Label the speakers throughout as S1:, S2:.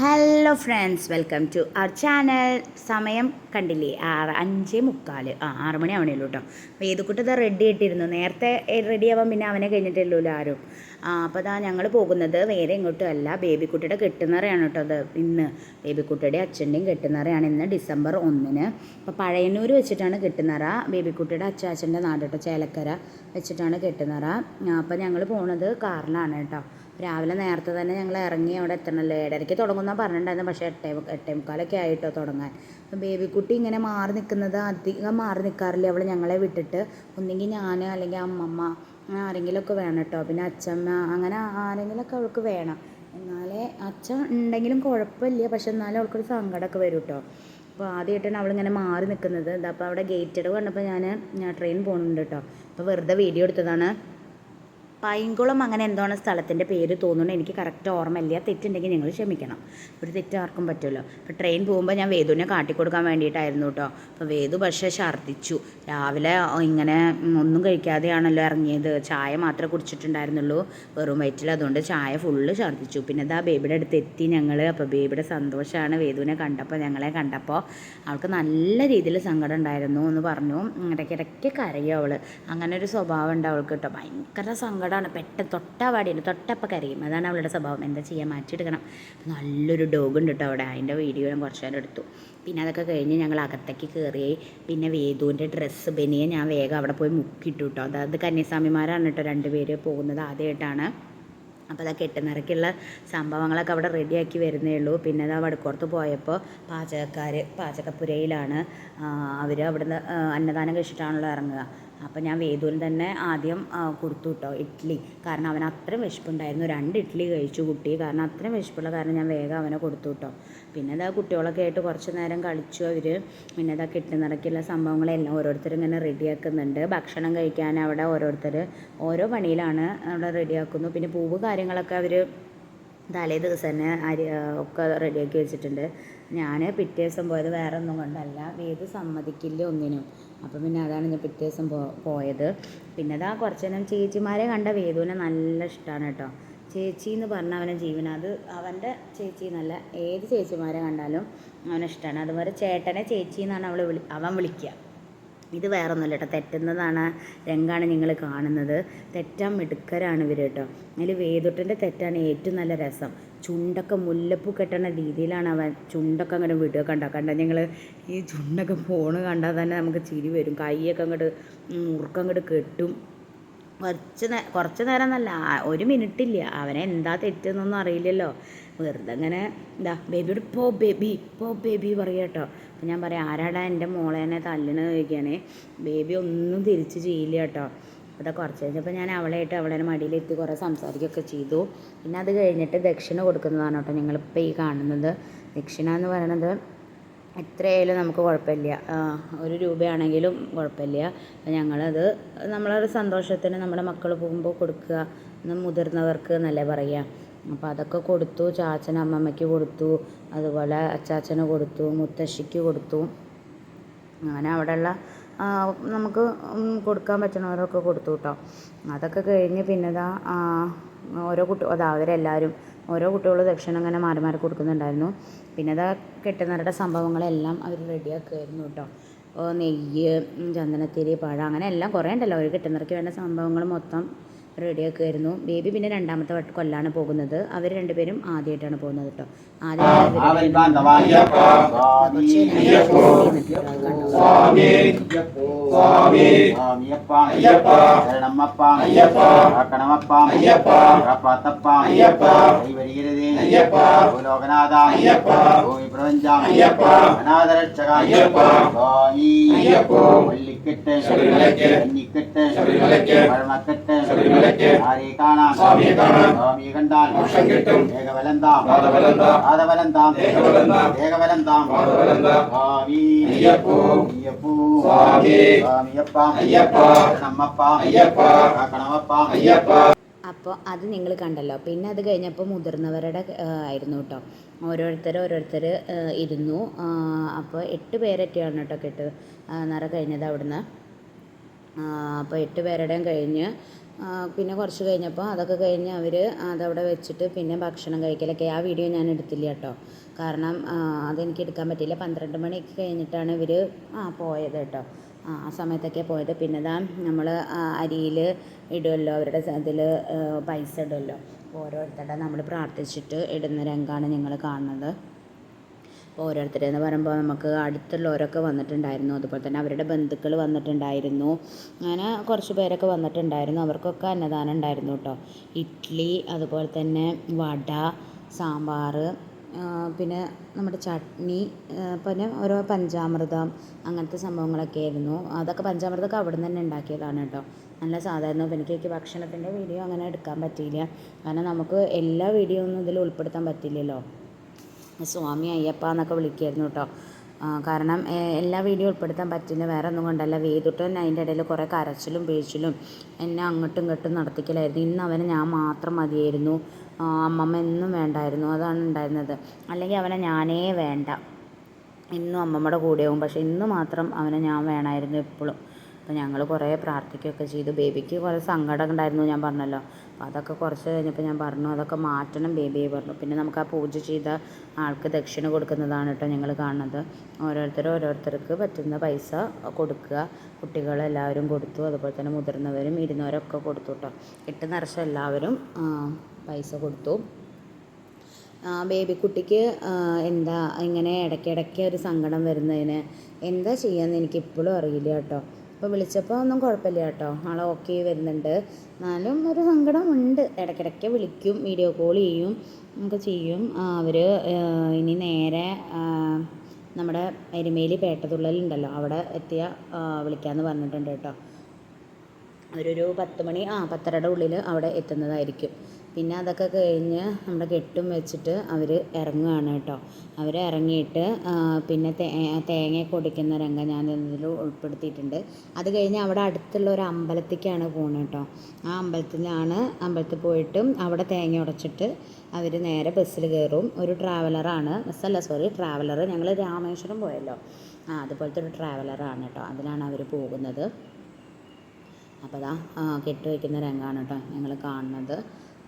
S1: Hello friends welcome to our channel സമയം കണ്ടില്ലേ? ആറ് അഞ്ച് മുക്കാൽ ആ ആറ് മണി ആവണേ കേട്ടോ വേദക്കുട്ടി ഇതാ റെഡി ആയിട്ടിരുന്നു. നേരത്തെ റെഡി ആവാൻ പിന്നെ അവനെ കഴിഞ്ഞിട്ടില്ലല്ലോ ആരും. അപ്പോൾ അതാ ഞങ്ങൾ പോകുന്നത് വേറെ എങ്ങോട്ടും അല്ല. ബേബിക്കുട്ടിയുടെ കെട്ടുന്നറയാണ് കേട്ടോ അത് ഇന്ന്. ബേബിക്കുട്ടിയുടെ അച്ഛന്റെയും കെട്ടുന്നറയാണ് ഇന്ന് ഡിസംബർ ഒന്നിന്. അപ്പോൾ പഴയന്നൂർ വെച്ചിട്ടാണ് കെട്ടുന്നറ ബേബിക്കുട്ടിയുടെ അച്ചാച്ചന്റെ നാട് കേട്ടോ ചേലക്കര വെച്ചിട്ടാണ് കെട്ടുന്നറ അപ്പോൾ ഞങ്ങൾ പോണത് കാറിലാണ് കേട്ടോ രാവിലെ നേരത്തെ തന്നെ ഞങ്ങൾ ഇറങ്ങി അവിടെ എത്തണമല്ലോ ഏഴരയ്ക്ക് തുടങ്ങുന്ന പറഞ്ഞിട്ടുണ്ടായിരുന്നു. പക്ഷേ എട്ടേ എട്ടേ മുക്കാലൊക്കെ ആയിട്ടോ തുടങ്ങാൻ. അപ്പം ബേബിക്കുട്ടി ഇങ്ങനെ മാറി നിൽക്കുന്നത് അധികം മാറി നിൽക്കാറില്ല. അവൾ ഞങ്ങളെ വിട്ടിട്ട് ഒന്നെങ്കിൽ ഞാൻ അല്ലെങ്കിൽ അമ്മമ്മ അങ്ങനെ ആരെങ്കിലുമൊക്കെ വേണം കേട്ടോ. പിന്നെ അച്ഛമ്മ അങ്ങനെ ആരെങ്കിലുമൊക്കെ അവൾക്ക് വേണം. എന്നാലേ അച്ഛൻ ഉണ്ടെങ്കിലും കുഴപ്പമില്ല. പക്ഷെ എന്നാലും അവൾക്കൊരു സങ്കടമൊക്കെ വരും കേട്ടോ. അപ്പോൾ ആദ്യമായിട്ടാണ് അവളിങ്ങനെ മാറി നിൽക്കുന്നത്. അപ്പോൾ അവിടെ ഗേറ്റഡ് കണ്ടപ്പോൾ ഞാൻ ട്രെയിൻ പോകുന്നുണ്ട് കേട്ടോ. അപ്പോൾ വെറുതെ വീഡിയോ എടുത്തതാണ്. പൈങ്കുളം അങ്ങനെ എന്താണ് സ്ഥലത്തിന്റെ പേര് തോന്നുന്നു എനിക്ക് കറക്റ്റ് ഓർമ്മയില്ല. തെറ്റുണ്ടെങ്കിൽ നിങ്ങൾ ക്ഷമിക്കണം. ഒരു തെറ്റാർക്കും പറ്റുമല്ലോ അപ്പോൾ ട്രെയിൻ പോകുമ്പോൾ ഞാൻ വേദുവിനെ കാട്ടിക്കൊടുക്കാൻ വേണ്ടിയിട്ടായിരുന്നു കേട്ടോ അപ്പോൾ വേദു പക്ഷേ ഛർദ്ദിച്ചു. രാവിലെ ഇങ്ങനെ ഒന്നും കഴിക്കാതെയാണല്ലോ ഇറങ്ങിയത്. ചായ മാത്രമേ കുടിച്ചിട്ടുണ്ടായിരുന്നുള്ളൂ. വെറും വയറ്റിൽ അതുകൊണ്ട് ചായ ഫുള്ള് ഛർദ്ദിച്ചു. പിന്നെ ഇതാ ബേബിയുടെ അടുത്ത് എത്തി ഞങ്ങൾ അപ്പോൾ ബേബിയുടെ സന്തോഷമാണ് വേദുവിനെ കണ്ടപ്പോൾ ഞങ്ങളെ കണ്ടപ്പോൾ അവൾക്ക് നല്ല രീതിയിൽ സങ്കടം ഉണ്ടായിരുന്നു എന്ന് പറഞ്ഞു. ഇടയ്ക്കിടയ്ക്ക് കരയും അവൾ അങ്ങനെ ഒരു സ്വഭാവം ഉണ്ട് അവൾക്ക് കേട്ടോ ഭയങ്കര സങ്കടമാണ് പെട്ടെന്ന് തൊട്ടാ പാടിയുണ്ട് തൊട്ടപ്പം കരയും അതാണ് അവളുടെ സ്വഭാവം. എന്താ ചെയ്യാൻ മാറ്റിയെടുക്കണം. നല്ലൊരു ഡോഗ് ഉണ്ട് കേട്ടോ അവിടെ. അതിന്റെ വീഡിയോ ഞാൻ കുറച്ച് നേരം എടുത്തു. പിന്നെ അതൊക്കെ കഴിഞ്ഞ് ഞങ്ങൾ അകത്തേക്ക് കയറി പിന്നെ വേദുവിന്റെ ഡ്രസ്സ് ബനിയെ ഞാൻ വേഗം അവിടെ പോയി മുക്കിയിട്ടു കേട്ടോ അതായത് കന്യാസ്വാമിമാരാണ് കേട്ടോ രണ്ടുപേര് പോകുന്നത് ആദ്യമായിട്ടാണ്. അപ്പോൾ അതൊക്കെ കെട്ടുനിറയ്ക്കുള്ള സംഭവങ്ങളൊക്കെ അവിടെ റെഡിയാക്കി വരുന്നേ ഉള്ളൂ. പിന്നെ അത് വടക്കോർത്ത് പോയപ്പോൾ പാചകക്കാർ പാചകപ്പുരയിലാണ്. അവർ അവിടുന്ന് അന്നദാനം കഴിച്ചിട്ടാണല്ലോ ഇറങ്ങുക. അപ്പോൾ ഞാൻ വേദുവിന് തന്നെ ആദ്യം കൊടുത്തു കേട്ടോ ഇഡ്ഡലി കാരണം അവന് അത്രയും വിശപ്പുണ്ടായിരുന്നു. രണ്ട് ഇഡ്ഡലി കഴിച്ചു കുട്ടി. കാരണം അത്രയും വിശപ്പുള്ള കാരണം ഞാൻ വേഗം അവനെ കൊടുത്തു കേട്ടോ പിന്നെ അതാ കുട്ടികളൊക്കെ ആയിട്ട് കുറച്ച് നേരം കളിച്ചു അവർ പിന്നെ അതാ കെട്ടുനിറയ്ക്കുള്ള സംഭവങ്ങളെല്ലാം ഓരോരുത്തർ ഇങ്ങനെ റെഡിയാക്കുന്നുണ്ട്. ഭക്ഷണം കഴിക്കാൻ അവിടെ ഓരോരുത്തർ ഓരോ പണിയിലാണ് അവിടെ റെഡിയാക്കുന്നു. പിന്നെ പൂവ് കാര്യങ്ങളൊക്കെ അവർ തലേ ദിവസം തന്നെ അരി ഒക്കെ റെഡിയാക്കി വെച്ചിട്ടുണ്ട്. ഞാൻ പിറ്റേ ദിവസം പോയത് വേറെ ഒന്നും കൊണ്ടല്ല. വേദ് സമ്മതിക്കില്ല ഒന്നിനും. അപ്പം പിന്നെ അതാണ് ഞാൻ പിറ്റേ ദിവസം പോ പോയത്. പിന്നെ അതാ കുറച്ച് നേരം ചേച്ചിമാരെ കണ്ട വേദുവിനെ നല്ല ഇഷ്ടമാണ് കേട്ടോ. ചേച്ചി എന്ന് പറഞ്ഞ അവനെ ജീവന. അത് അവന്റെ ചേച്ചി എന്നല്ല ഏത് ചേച്ചിമാരെ കണ്ടാലും അവനിഷ്ടമാണ് അതുപോലെ ചേട്ടനെ ചേച്ചി എന്നാണ് അവൾ വിളി അവൻ വിളിക്കുക ഇത് വേറെ ഒന്നുമല്ല കേട്ടോ. തെറ്റുന്നതാണ് രംഗാണ് നിങ്ങൾ കാണുന്നത്. തെറ്റാൻ മിടുക്കരാണ് ഇവർ കേട്ടോ. അതിൽ വേദുട്ടന്റെ തെറ്റാണ് ഏറ്റവും നല്ല രസം. ചുണ്ടൊക്കെ മുല്ലപ്പൂ കെട്ടണ രീതിയിലാണ് അവൻ ചുണ്ടൊക്കെ അങ്ങനെ വിടുക കണ്ട? കണ്ട? ഞങ്ങൾ ഈ ചുണ്ടൊക്കെ പോണ് കണ്ടാൽ തന്നെ നമുക്ക് ചിരി വരും. കൈയൊക്കെ അങ്ങോട്ട് മുറുക്കങ്ങോട്ട് കെട്ടും. കുറച്ച് നേ കുറച്ച് നേരം എന്നല്ല ഒരു മിനിറ്റ് ഇല്ല അവനെ എന്താ തെറ്റെന്നൊന്നും അറിയില്ലല്ലോ. വെറുതെ അങ്ങനെ എന്താ ബേബിയോട് പോ ബേബി പോ ബേബി പറയുക കേട്ടോ അപ്പം ഞാൻ പറയാം ആരാടാ എന്റെ മോളേനെ തല്ലണ ചോദിക്കുകയാണേ ബേബി ഒന്നും തിരിച്ച് ചെയ്യില്ല കേട്ടോ അപ്പോൾ കുറച്ച് കഴിഞ്ഞപ്പോൾ ഞാൻ അവളായിട്ട് അവളെ മടിയിലെത്തി കുറേ സംസാരിക്കുകയൊക്കെ ചെയ്തു. പിന്നെ അത് കഴിഞ്ഞിട്ട് ദക്ഷിണ കൊടുക്കുന്നതാണ് കേട്ടോ ഞങ്ങളിപ്പോൾ ഈ കാണുന്നത്. ദക്ഷിണ എന്ന് പറയണത് എത്രയായാലും നമുക്ക് കുഴപ്പമില്ല. ഒരു രൂപയാണെങ്കിലും കുഴപ്പമില്ല. അപ്പം ഞങ്ങളത് നമ്മളൊരു സന്തോഷത്തിന് നമ്മുടെ മക്കൾ പോകുമ്പോൾ കൊടുക്കുക. മുതിർന്നവർക്ക് എന്നല്ലേ പറയുക അപ്പോൾ അതൊക്കെ കൊടുത്തു ചാച്ചന് അമ്മമ്മയ്ക്ക് കൊടുത്തു അതുപോലെ അച്ചാച്ചന് കൊടുത്തു മുത്തശ്ശിക്ക് കൊടുത്തു. അങ്ങനെ അവിടെയുള്ള നമുക്ക് കൊടുക്കാൻ പറ്റണവരൊക്കെ കൊടുത്തു കേട്ടോ അതൊക്കെ കഴിഞ്ഞ് പിന്നെ ഇതാ ഓരോ കുട്ടി അതാ അവരെല്ലാവരും ഓരോ കുട്ടികളും ദക്ഷിണ അങ്ങനെ മാറി മാറി കൊടുക്കുന്നുണ്ടായിരുന്നു പിന്നെ അതാ കെട്ടുന്നവരുടെ സംഭവങ്ങളെല്ലാം അവർ റെഡിയാക്കുമായിരുന്നു കേട്ടോ നെയ്യ് ചന്ദനത്തിരി പഴം അങ്ങനെ എല്ലാം കുറേ ഉണ്ടല്ലോ അവർ കെട്ടുന്നവർക്ക് വേണ്ട സംഭവങ്ങൾ മൊത്തം റെഡിയാക്കുമായിരുന്നു ബേബി പിന്നെ രണ്ടാമത്തെ വട്ട കൊല്ലാണ് പോകുന്നത് അവർ രണ്ടുപേരും ആദ്യമായിട്ടാണ് പോകുന്നത് കേട്ടോ
S2: சுவாமி. சுவாமி. ஐயப்பா ஐயப்பா. சரணம்மப்பா ஐயப்பா. காக்கணமப்பா ஐயப்பா. காப்பாத்தப்பா. ஐயப்பா. கை வருகிறதே. ஐயப்பா. பூலோகநாதா. ஐயப்பா. பூமி பிரபஞ்சா. അയ്യപ്പോ. സ്വാമി. സ്വാമിയപ്പ. അയ്യപ്പ. നമ്മപ്പ അയ്യപ്പ. കണവപ്പ അയ്യപ്പ.
S1: അപ്പോൾ അത് നിങ്ങൾ കണ്ടല്ലോ. പിന്നെ അത് കഴിഞ്ഞപ്പോൾ മുതിർന്നവരുടെ ആയിരുന്നു കേട്ടോ ഓരോരുത്തർ ഓരോരുത്തർ ഇരുന്നു. അപ്പോൾ എട്ട് പേരൊക്കെയാണ് കേട്ടോ കെട്ട് നിറ കഴിഞ്ഞത് അവിടുന്ന്. അപ്പോൾ എട്ട് പേരുടെയും കഴിഞ്ഞ് പിന്നെ കുറച്ച് കഴിഞ്ഞപ്പോൾ അതൊക്കെ കഴിഞ്ഞ് അവർ അതവിടെ വെച്ചിട്ട് പിന്നെ ഭക്ഷണം കഴിക്കലൊക്കെ ആ വീഡിയോ ഞാൻ എടുത്തില്ല കേട്ടോ. കാരണം അതെനിക്ക് എടുക്കാൻ പറ്റിയില്ല. പന്ത്രണ്ട് മണിയൊക്കെ കഴിഞ്ഞിട്ടാണ് ഇവർ ആ പോയത് കേട്ടോ. ആ സമയത്തൊക്കെ പോയത്. പിന്നെ ഇതാ നമ്മൾ അരിയിൽ ഇടുമല്ലോ അവരുടെ ഇതിൽ പൈസ ഇടുമല്ലോ ഓരോരുത്തരുടെ നമ്മൾ പ്രാർത്ഥിച്ചിട്ട് ഇടുന്ന രംഗമാണ് നിങ്ങൾ കാണുന്നത്. ഓരോരുത്തരെന്ന് പറയുമ്പോൾ നമുക്ക് അടുത്തുള്ളവരൊക്കെ വന്നിട്ടുണ്ടായിരുന്നു. അതുപോലെ തന്നെ അവരുടെ ബന്ധുക്കൾ വന്നിട്ടുണ്ടായിരുന്നു. അങ്ങനെ കുറച്ച് പേരൊക്കെ വന്നിട്ടുണ്ടായിരുന്നു. അവർക്കൊക്കെ അന്നദാനം ഉണ്ടായിരുന്നു കേട്ടോ. ഇഡ്ഡലി അതുപോലെ തന്നെ വട സാമ്പാർ പിന്നെ നമ്മുടെ ചട്നി പിന്നെ ഓരോ പഞ്ചാമൃതം അങ്ങനത്തെ സംഭവങ്ങളൊക്കെ ആയിരുന്നു. അതൊക്കെ പഞ്ചാമൃതമൊക്കെ അവിടെ നിന്ന് തന്നെ ഉണ്ടാക്കിയതാണ് കേട്ടോ. നല്ല സാധാരണ പിന്നെ എനിക്ക് ഭക്ഷണത്തിന്റെ വീഡിയോ അങ്ങനെ എടുക്കാൻ പറ്റിയില്ല. കാരണം നമുക്ക് എല്ലാ വീഡിയോ ഒന്നും ഇതിൽ ഉൾപ്പെടുത്താൻ പറ്റില്ലല്ലോ. സ്വാമി അയ്യപ്പ എന്നൊക്കെ വിളിക്കുമായിരുന്നു കേട്ടോ. കാരണം എല്ലാ വീഡിയോ ഉൾപ്പെടുത്താൻ പറ്റില്ല വേറെ ഒന്നും കൊണ്ടല്ല. വേദിട്ടൻ അതിന്റെ ഇടയിൽ കുറേ കരച്ചിലും പേച്ചിലും എന്നെ അങ്ങോട്ടും ഇങ്ങോട്ടും നടത്തിക്കലായിരുന്നു. ഇന്ന് അവനെ ഞാൻ മാത്രം മതിയായിരുന്നു. അമ്മമ്മ എന്നും വേണ്ടായിരുന്നു. അതാണ് ഉണ്ടായിരുന്നത്. അല്ലെങ്കിൽ അവനെ ഞാനേ വേണ്ട. ഇന്നും അമ്മമ്മയുടെ കൂടെയാവും. പക്ഷേ ഇന്ന് മാത്രം അവനെ ഞാൻ വേണമായിരുന്നു എപ്പോഴും. അപ്പോൾ ഞങ്ങൾ കുറേ പ്രാർത്ഥിക്കുകയൊക്കെ ചെയ്തു. ബേബിക്ക് കുറേ സങ്കടം ഉണ്ടായിരുന്നു ഞാൻ പറഞ്ഞല്ലോ. അപ്പോൾ അതൊക്കെ കുറച്ച് കഴിഞ്ഞപ്പോൾ ഞാൻ പറഞ്ഞു അതൊക്കെ മാറ്റണം ബേബിയെ പറഞ്ഞു. പിന്നെ നമുക്ക് ആ പൂജ ചെയ്ത ആൾക്ക് ദക്ഷിണ കൊടുക്കുന്നതാണ് കേട്ടോ ഞങ്ങൾ കാണുന്നത്. ഓരോരുത്തർ ഓരോരുത്തർക്ക് പറ്റുന്ന പൈസ കൊടുക്കുക. കുട്ടികളെല്ലാവരും കൊടുത്തു. അതുപോലെ തന്നെ മുതിർന്നവരും ഇരുന്നവരൊക്കെ കൊടുത്തു കേട്ടോ എട്ട് നിറച്ച എല്ലാവരും പൈസ കൊടുത്തു. ബേബിക്കുട്ടിക്ക് കുട്ടിക്ക് എന്താ ഇങ്ങനെ ഇടയ്ക്കിടയ്ക്ക് ഒരു സങ്കടം വരുന്നതിന് എന്താ ചെയ്യാന്ന് എനിക്കിപ്പോഴും അറിയില്ല കേട്ടോ ഇപ്പോൾ വിളിച്ചപ്പോൾ ഒന്നും കുഴപ്പമില്ല കേട്ടോ. ആളെ ഓക്കെ വരുന്നുണ്ട്. എന്നാലും ഒരു സങ്കടം ഉണ്ട് ഇടയ്ക്കിടയ്ക്ക് വിളിക്കും വീഡിയോ കോൾ ചെയ്യും നമുക്ക് ചെയ്യും. അവർ ഇനി നേരെ നമ്മുടെ എരുമേലി പേട്ടതുള്ളലുണ്ടല്ലോ അവിടെ എത്തിയ വിളിക്കാമെന്ന് പറഞ്ഞിട്ടുണ്ട് കേട്ടോ. അവരൊരു പത്ത് മണി ആ പത്തരയുടെ ഉള്ളിൽ അവിടെ എത്തുന്നതായിരിക്കും. പിന്നെ അതൊക്കെ കഴിഞ്ഞ് നമ്മുടെ കെട്ടും വെച്ചിട്ട് അവർ ഇറങ്ങുകയാണ് കേട്ടോ. അവർ ഇറങ്ങിയിട്ട് പിന്നെ തേ തേങ്ങ പൊടിക്കുന്ന രംഗം ഞാൻ ഇതിൽ ഉൾപ്പെടുത്തിയിട്ടുണ്ട്. അത് കഴിഞ്ഞ് അവിടെ അടുത്തുള്ള ഒരു അമ്പലത്തേക്കാണ് പോകുന്നത് കേട്ടോ. ആ അമ്പലത്തിലാണ് അമ്പലത്തിൽ പോയിട്ടും അവിടെ തേങ്ങ ഉടച്ചിട്ട് അവർ നേരെ ബസ്സിൽ കയറും. ഒരു ട്രാവലറാണ് ബസ്സല്ല സോറി ട്രാവലർ ഞങ്ങൾ രാമേശ്വരം പോയല്ലോ. ആ അതുപോലത്തെ ഒരു ട്രാവലറാണ് കേട്ടോ. അതിലാണ് അവർ പോകുന്നത്. അപ്പോൾ അതാ കെട്ടുവയ്ക്കുന്ന രംഗമാണ് കേട്ടോ ഞങ്ങൾ കാണുന്നത്.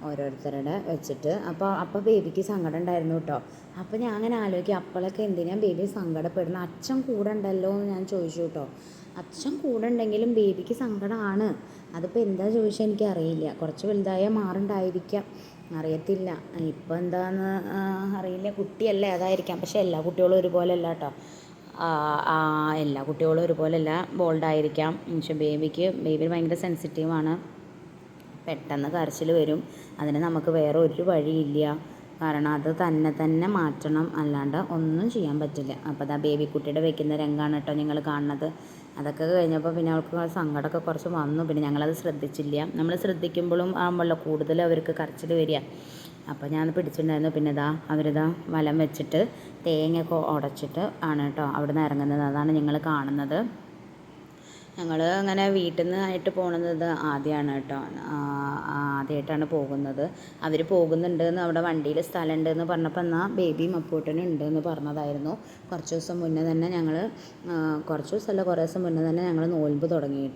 S1: ഓരോരുത്തരുടെ വെച്ചിട്ട്. അപ്പോൾ അപ്പോൾ ബേബിക്ക് സങ്കടം ഉണ്ടായിരുന്നു കേട്ടോ. അപ്പോൾ ഞാൻ അങ്ങനെ ആലോചിക്കും അപ്പോഴൊക്കെ എന്തിനാ ബേബി സങ്കടപ്പെടുന്നത്? അച്ഛൻ കൂടെ ഉണ്ടല്ലോ എന്ന് ഞാൻ ചോദിച്ചു കേട്ടോ. അച്ഛൻ കൂടെ ഉണ്ടെങ്കിലും ബേബിക്ക് സങ്കടമാണ്. അതിപ്പോൾ എന്താ ചോദിച്ചാൽ എനിക്കറിയില്ല. കുറച്ച് വലുതായാൽ മാറുണ്ടായിരിക്കാം. അറിയത്തില്ല. ഇപ്പം എന്താന്ന് അറിയില്ല. കുട്ടിയല്ലേ അതായിരിക്കാം. പക്ഷേ എല്ലാ കുട്ടികളും ഒരുപോലെ അല്ല കേട്ടോ എല്ലാ കുട്ടികളും ഒരുപോലെയല്ല ബോൾഡായിരിക്കാം. പക്ഷെ ബേബിക്ക് ബേബി ഭയങ്കര സെൻസിറ്റീവാണ് പെട്ടെന്ന് കരച്ചിൽ വരും. അതിന് നമുക്ക് വേറെ ഒരു വഴിയില്ല. കാരണം അത് തന്നെ തന്നെ മാറ്റണം. അല്ലാണ്ട് ഒന്നും ചെയ്യാൻ പറ്റില്ല. അപ്പോൾ അതാ ബേബിക്കുട്ടിയുടെ വെക്കുന്ന രംഗമാണ് കേട്ടോ നിങ്ങൾ കാണുന്നത്. അതൊക്കെ കഴിഞ്ഞപ്പോൾ പിന്നെ അവൾക്ക് സങ്കടമൊക്കെ കുറച്ച് വന്നു. പിന്നെ ഞങ്ങളത് ശ്രദ്ധിച്ചില്ല. നമ്മൾ ശ്രദ്ധിക്കുമ്പോഴും ആകുമ്പോഴല്ലോ കൂടുതൽ അവർക്ക് കരച്ചിൽ വരിക. അപ്പോൾ ഞാൻ പിടിച്ചിട്ടുണ്ടായിരുന്നു. പിന്നെ ഇതാ അവരിതാ വലം വെച്ചിട്ട് തേങ്ങയൊക്കെ ഉടച്ചിട്ട് ആണ് കേട്ടോ അവിടെ നിന്ന് ഇറങ്ങുന്നത്. അതാണ് നിങ്ങൾ കാണുന്നത്. ഞങ്ങൾ അങ്ങനെ വീട്ടിൽ നിന്ന് ആയിട്ട് പോണത് ആദ്യമാണ് കേട്ടോ. ആദ്യമായിട്ടാണ് പോകുന്നത്. അവർ പോകുന്നുണ്ട് എന്ന് അവിടെ വണ്ടിയിൽ സ്ഥലം എന്ന് പറഞ്ഞപ്പോൾ എന്നാൽ ബേബിയും അപ്പൂട്ടനും ഉണ്ട് എന്ന് പറഞ്ഞതായിരുന്നു. കുറച്ച് ദിവസം മുന്നേ തന്നെ ഞങ്ങൾ കുറച്ച് ദിവസമല്ല കുറേ ദിവസം മുന്നേ തന്നെ ഞങ്ങൾ നോൽമ്പ് തുടങ്ങി.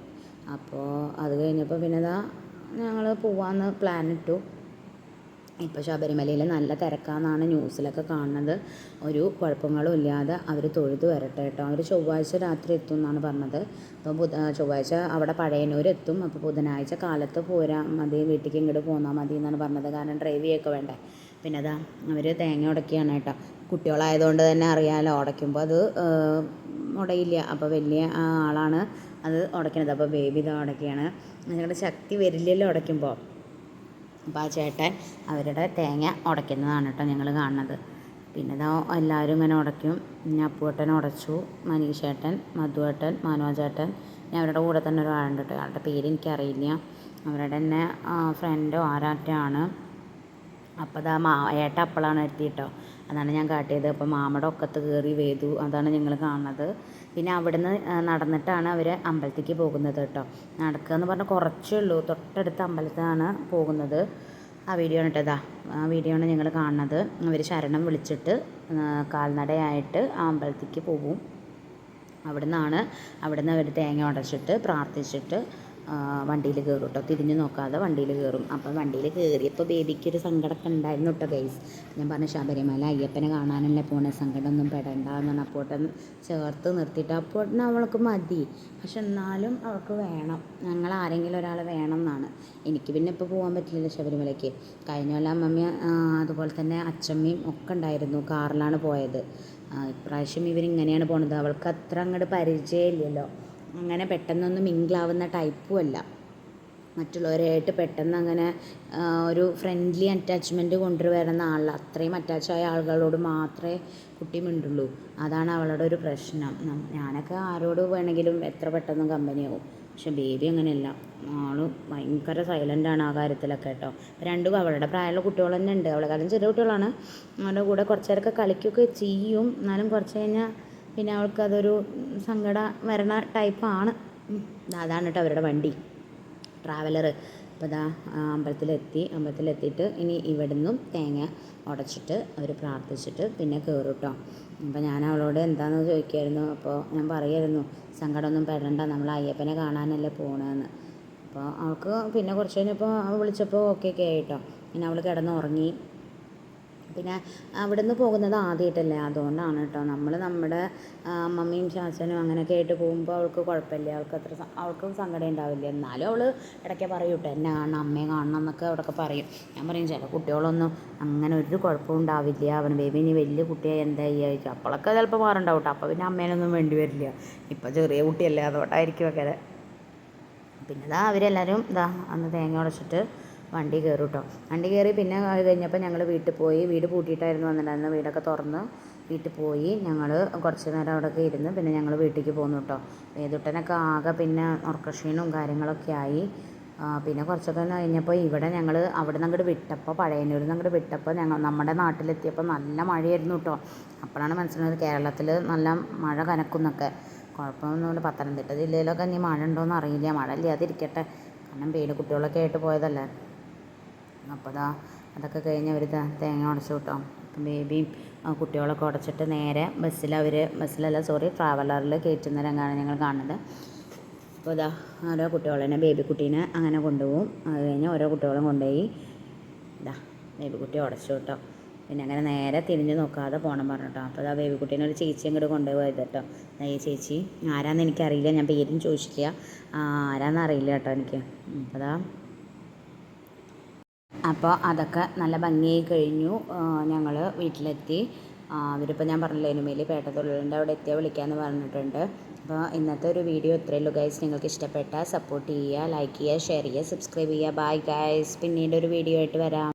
S1: അപ്പോൾ അത് കഴിഞ്ഞപ്പോൾ പിന്നെ ഇതാ ഞങ്ങൾ പോവാമെന്ന് പ്ലാൻ ഇട്ടു. ഇപ്പോൾ ശബരിമലയിൽ നല്ല തിരക്കാന്നാണ് ന്യൂസിലൊക്കെ കാണുന്നത്. ഒരു കുഴപ്പങ്ങളും ഇല്ലാതെ അവർ തൊഴുതു വരട്ടെ കേട്ടോ. അവർ ചൊവ്വാഴ്ച രാത്രി എത്തും എന്നാണ് പറഞ്ഞത്. അപ്പോൾ ബുധ ചൊവ്വാഴ്ച അവിടെ പഴയനൂർ എത്തും. അപ്പോൾ ബുധനാഴ്ച കാലത്ത് പോരാ മതി വീട്ടിലേക്ക് ഇങ്ങോട്ട് പോന്നാൽ മതി എന്നാണ് പറഞ്ഞത്. കാരണം ഡ്രൈവ് ചെയ്യൊക്കെ വേണ്ടേ. പിന്നെ അതാ അവർ തേങ്ങ ഉടക്കിയാണ് കേട്ടോ. കുട്ടികളായതുകൊണ്ട് തന്നെ അറിയാമല്ലോ ഉടയ്ക്കുമ്പോൾ അത് ഉടയില്ല. അപ്പോൾ വലിയ ആളാണ് അത് ഉടയ്ക്കണത്. അപ്പോൾ ബേബി ഇത് ഉടക്കുകയാണ് ഞങ്ങളുടെ ശക്തി വരില്ലല്ലോ ഉടയ്ക്കുമ്പോൾ അപ്പോൾ ചേട്ടൻ അവരുടെ തേങ്ങ ഉടയ്ക്കുന്നതാണ് കേട്ടോ ഞങ്ങൾ കാണുന്നത്. പിന്നെ ഇതാ എല്ലാവരും ഇങ്ങനെ ഉടയ്ക്കും. പിന്നെ അപ്പുവേട്ടൻ ഉടച്ചു. മനീഷേട്ടൻ മധുവേട്ടൻ മനോജേട്ടൻ. ഞാൻ അവരുടെ കൂടെ തന്നെ ഒരാളുണ്ട് കേട്ടോ. അയാളുടെ പേര് എനിക്കറിയില്ല. അവരുടെ തന്നെ ഫ്രണ്ടോ ആരാറ്റാണ് അപ്പോൾ അതാ മാ ഏട്ട അപ്പോഴാണ് എത്തിയിട്ടോ അതാണ് ഞാൻ കാട്ടിയത്. അപ്പോൾ മാമയുടെ ഒക്കത്ത് കയറി വേതു അതാണ് ഞങ്ങൾ കാണുന്നത്. പിന്നെ അവിടുന്ന് നടന്നിട്ടാണ് അവർ അമ്പലത്തേക്ക് പോകുന്നത് കേട്ടോ. നടക്കുക എന്ന് പറഞ്ഞാൽ കുറച്ചേ ഉള്ളൂ. തൊട്ടടുത്ത അമ്പലത്തിലാണ് പോകുന്നത്. ആ വീഡിയോ ആണ് കേട്ടോ ആ വീഡിയോ ആണ് ഞങ്ങൾ കാണുന്നത്. അവർ ശരണം വിളിച്ചിട്ട് കാൽനടയായിട്ട് ആ അമ്പലത്തേക്ക് പോകും അവിടുന്നാണ് അവിടുന്ന് അവിടെ അവർ തേങ്ങ ഉടച്ചിട്ട് പ്രാർത്ഥിച്ചിട്ട് വണ്ടിയിൽ കയറും കേട്ടോ തിരിഞ്ഞു നോക്കാതെ വണ്ടിയിൽ കയറും. അപ്പോൾ വണ്ടിയിൽ കയറിയപ്പോൾ ബേബിക്കൊരു സങ്കടമൊക്കെ ഉണ്ടായിരുന്നു കേട്ടോ ഗൈസ് ഞാൻ പറഞ്ഞു ശബരിമല അയ്യപ്പനെ കാണാനല്ലേ പോണേ? സങ്കടമൊന്നും പെടണ്ട. എന്ന് പറഞ്ഞാൽ അപ്പോട്ടൻ ചേർത്ത് നിർത്തിയിട്ട് അപ്പോട്ടൻ അവൾക്ക് മതി. പക്ഷെ എന്നാലും അവൾക്ക് വേണം. ഞങ്ങൾ ആരെങ്കിലും ഒരാൾ വേണം എന്നാണ്. എനിക്ക് പിന്നെ ഇപ്പോൾ പോകാൻ പറ്റില്ല ശബരിമലയ്ക്ക്. കഴിഞ്ഞ കൊല്ലം അമ്മമ്മ അതുപോലെ തന്നെ അച്ചമ്മയും ഒക്കെ ഉണ്ടായിരുന്നു കാറിലാണ് പോയത്. ഇപ്രാവശ്യം ഇവരിങ്ങനെയാണ് പോണത്. അവൾക്ക് അത്ര അങ്ങോട്ട് പരിചയമില്ലല്ലോ. അങ്ങനെ പെട്ടെന്നൊന്നും മിങ്കിളാവുന്ന ടൈപ്പും അല്ല. മറ്റുള്ളവരായിട്ട് പെട്ടെന്ന് അങ്ങനെ ഒരു ഫ്രണ്ട്ലി അറ്റാച്ച്മെന്റ് കൊണ്ടുവരുന്ന ആൾ അത്രയും അറ്റാച്ചായ ആളുകളോട് മാത്രമേ കുട്ടി മിണ്ടുള്ളൂ. അതാണ് അവളുടെ ഒരു പ്രശ്നം. ഞാനൊക്കെ ആരോട് വേണമെങ്കിലും എത്ര പെട്ടെന്ന് കമ്പനിയാവും പക്ഷെ ബേബി അങ്ങനെയല്ല. ആൾ ഭയങ്കര സൈലന്റ് ആണ് ആ കാര്യത്തിലൊക്കെ കേട്ടോ. രണ്ടും അവളുടെ പ്രായമുള്ള കുട്ടികൾ തന്നെ ഉണ്ട് അവളെക്കാളും ചെറിയ കുട്ടികളാണ്. അവരുടെ കൂടെ കുറച്ച് നേരമൊക്കെ കളിക്കുകയൊക്കെ ചെയ്യും. എന്നാലും കുറച്ച് കഴിഞ്ഞാൽ പിന്നെ അവൾക്കതൊരു സങ്കടം വരണ ടൈപ്പാണ്. അതാണ് കേട്ടോ അവരുടെ വണ്ടി. ട്രാവലർ അപ്പോൾ ഇതാ അമ്പലത്തിലെത്തി. അമ്പലത്തിലെത്തിയിട്ട് ഇനി ഇവിടുന്നും തേങ്ങ ഉടച്ചിട്ട് അവർ പ്രാർത്ഥിച്ചിട്ട് പിന്നെ കയറും കേട്ടോ അപ്പോൾ ഞാൻ അവളോട് എന്താണെന്ന് ചോദിക്കുമായിരുന്നു അപ്പോൾ ഞാൻ പറയുമായിരുന്നു സങ്കടമൊന്നും പെടണ്ട. നമ്മൾ അയ്യപ്പനെ കാണാനല്ലേ പോകണമെന്ന് അപ്പോൾ അവൾക്ക് പിന്നെ കുറച്ച് കഴിഞ്ഞപ്പോൾ അവൾ വിളിച്ചപ്പോൾ ഓക്കെ ഒക്കെ ആയിട്ടോ പിന്നെ അവൾ കിടന്നുറങ്ങി. പിന്നെ അവിടുന്ന് പോകുന്നത് ആദ്യമായിട്ടല്ലേ അതുകൊണ്ടാണ് കേട്ടോ. നമ്മൾ നമ്മുടെ അമ്മമ്മയും ചാച്ചനും അങ്ങനെയൊക്കെ ആയിട്ട് പോകുമ്പോൾ അവൾക്ക് കുഴപ്പമില്ല. അവൾക്ക് അത്ര അവൾക്കും സങ്കടം ഉണ്ടാവില്ല. എന്നാലും അവൾ ഇടയ്ക്ക് പറയും കേട്ടോ എന്നെ കാണണം അമ്മയെ കാണണം എന്നൊക്കെ അവിടെയൊക്കെ പറയും. ഞാൻ പറയും ചില കുട്ടികളൊന്നും അങ്ങനെ ഒരു കുഴപ്പവും ഉണ്ടാവില്ല. അവൻ ബേബി ഇനി വലിയ കുട്ടിയായി എന്താ ചെയ്യുക അപ്പോഴൊക്കെ ചിലപ്പോൾ മാറുണ്ടാവും കേട്ടോ. അപ്പോൾ പിന്നെ അമ്മേനൊന്നും വേണ്ടി വരില്ല. ഇപ്പോൾ ചെറിയ കുട്ടിയല്ലേ അതുകൊണ്ടായിരിക്കും ഒക്കെ പിന്നെ ഇതാ അവരെല്ലാവരും ഇതാ അന്ന് തേങ്ങ ഉടച്ചിട്ട് വണ്ടി കയറും കേട്ടോ വണ്ടി കയറി പിന്നെ അത് കഴിഞ്ഞപ്പോൾ ഞങ്ങൾ വീട്ടിൽ പോയി. വീട് പൂട്ടിയിട്ടായിരുന്നു വന്നിട്ടുണ്ടായിരുന്നത്. വീടൊക്കെ തുറന്ന് വീട്ടിൽ പോയി. ഞങ്ങൾ കുറച്ച് നേരം അവിടെയൊക്കെ ഇരുന്ന് പിന്നെ ഞങ്ങൾ വീട്ടിലേക്ക് പോന്നു കേട്ടോ വേദുട്ടനൊക്കെ ആകെ പിന്നെ ഉറക്കക്ഷീണവും കാര്യങ്ങളൊക്കെ ആയി. പിന്നെ കുറച്ചൊക്കെ കഴിഞ്ഞപ്പോൾ ഇവിടെ ഞങ്ങൾ അവിടെ നിന്ന് അങ്ങോട്ട് വിട്ടപ്പോൾ പഴയന്നൂരിൽ നിന്ന് അങ്ങോട്ട് വിട്ടപ്പോൾ ഞങ്ങൾ നമ്മുടെ നാട്ടിലെത്തിയപ്പോൾ നല്ല മഴയായിരുന്നു കേട്ടോ അപ്പോഴാണ് മനസ്സിലായത് കേരളത്തിൽ നല്ല മഴ കനക്കുന്നൊക്കെ. കുഴപ്പമൊന്നുമില്ല പത്തനംതിട്ട ജില്ലയിലൊക്കെ ഇനി മഴ ഉണ്ടോയെന്ന് അറിയില്ല. മഴ ഇല്ലാതിരിക്കട്ടെ. കാരണം പേര് കുട്ടികളൊക്കെ ആയിട്ട് പോയതല്ലേ. അപ്പോൾ ദാ അതൊക്കെ കഴിഞ്ഞ് അവർ തേങ്ങ ഉടച്ചു കിട്ടോ ബേബിയും കുട്ടികളൊക്കെ ഉടച്ചിട്ട് നേരെ ബസ്സിൽ അവർ ബസ്സിലല്ല സോറി ട്രാവലറിൽ കയറ്റുന്ന രംഗമാണ് ഞങ്ങൾ കാണുന്നത്. അപ്പോൾ ഇതാ ഓരോ കുട്ടികളെ ബേബി കുട്ടീനെ അങ്ങനെ കൊണ്ടുപോകും. അത് കഴിഞ്ഞ് ഓരോ കുട്ടികളും കൊണ്ടുപോയി ഇതാ ബേബി കുട്ടി ഉടച്ചു കേട്ടോ പിന്നെ അങ്ങനെ നേരെ തിരിഞ്ഞ് നോക്കാതെ പോകണം പറഞ്ഞിട്ടോ അപ്പോൾ ഇതാ ബേബി കുട്ടീനെ ഒരു ചേച്ചി അങ്ങോട്ട് കൊണ്ടുപോയത് കേട്ടോ. ഈ ചേച്ചി ആരാന്ന് എനിക്കറിയില്ല ഞാൻ പേരും ചോദിച്ചില്ല ആരാന്നറിയില്ല കേട്ടോ എനിക്ക്. അപ്പോൾ ഇതാ അപ്പോൾ അതൊക്കെ നല്ല ഭംഗിയായി കഴിഞ്ഞു. ഞങ്ങൾ വീട്ടിലെത്തി. അവരിപ്പോൾ ഞാൻ പറഞ്ഞില്ലേ ഇനുമേൽ പേട്ടത്തുള്ളിലുണ്ട് അവിടെ എത്തിയാൽ വിളിക്കാമെന്ന് പറഞ്ഞിട്ടുണ്ട്. അപ്പോൾ ഇന്നത്തെ ഒരു വീഡിയോ ഇത്രയേ ഉള്ളൂ ഗൈസ്. നിങ്ങൾക്ക് ഇഷ്ടപ്പെട്ടാൽ സപ്പോർട്ട് ചെയ്യുക ലൈക്ക് ചെയ്യുക ഷെയർ ചെയ്യുക സബ്സ്ക്രൈബ് ചെയ്യുക. Bye guys. പിന്നീട് ഒരു വീഡിയോ ആയിട്ട് വരാം.